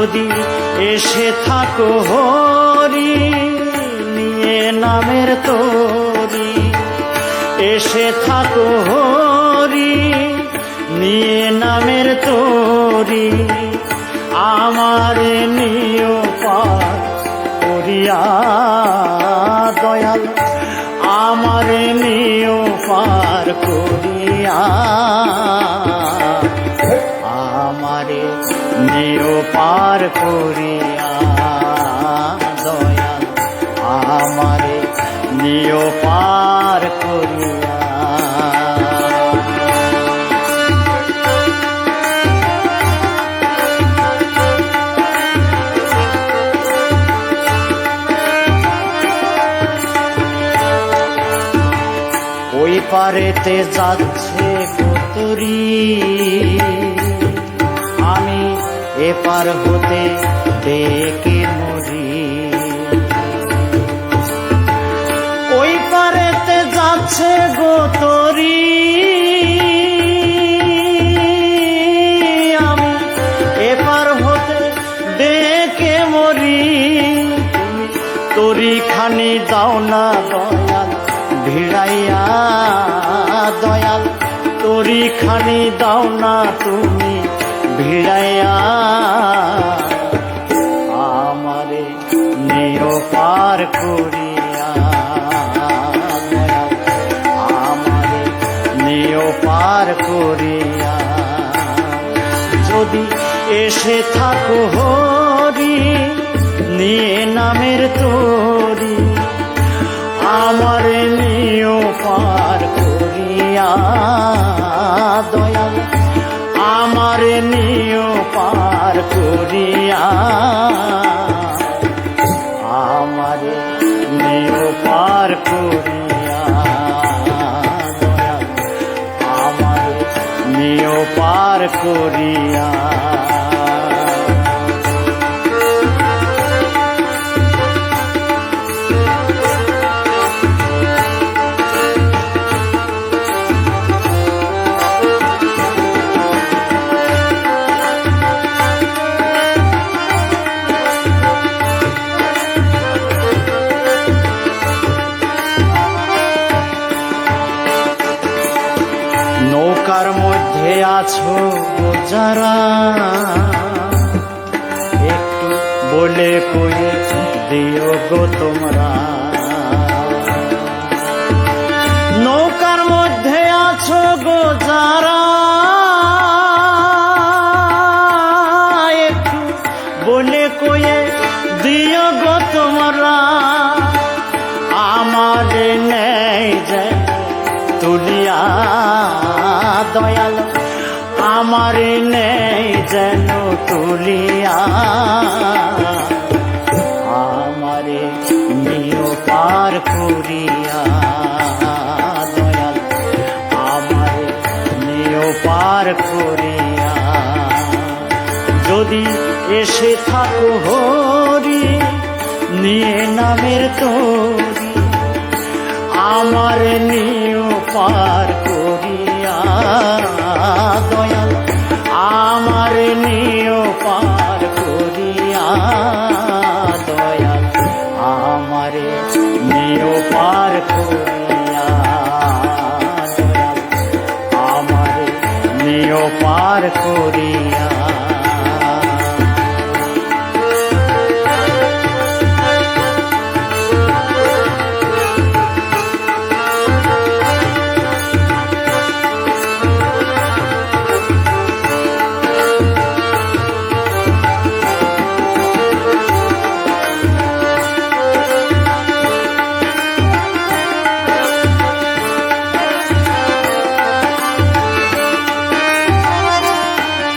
যদি এসে থাকো হরি, নিয়ে নামের তরি। এসে থাকো হরি, নিয়ে নামের তরি। আমার নিয় করিয়া দয়াল, আমার নিয় পার করিয়া আমারে নিয় পার করিয়া দয়াল আমারে নিও পার করিয়া। ওই পারেতে যাচ্ছে কতরি এপার হতে দেখে মরি। ওই পারেতে যাচ্ছে গোতরি আমি এপার হতে দেখে মরি। তরি খানি দাও না দয়াল, ভিড়াইয়া দয়াল তরি খানি দাও না তুমি। ভিড়াইয়া আমারে নিয় পার করিয়া। আমারে নিয় পার করিয়া। যদি এসে থাকো হরি, নিয়ে নামের তরি, আমার নিয় পার করিয়া। পার করিয়া আমার নিয় পার করিয়া নৌকার মধ্যে আছো যারা। একটু বলে কয়ে দিও গো তোমরা। নৌকার মধ্যে আছো গো যারা। আমার নেই যেন তুলিয়া। আমারে নিয় পার করিয়া। আমারে নিয় পার করিয়া। যদি এসে থাকো হরি, নিয়ে নামের তরি, আমার নিয় পার করি।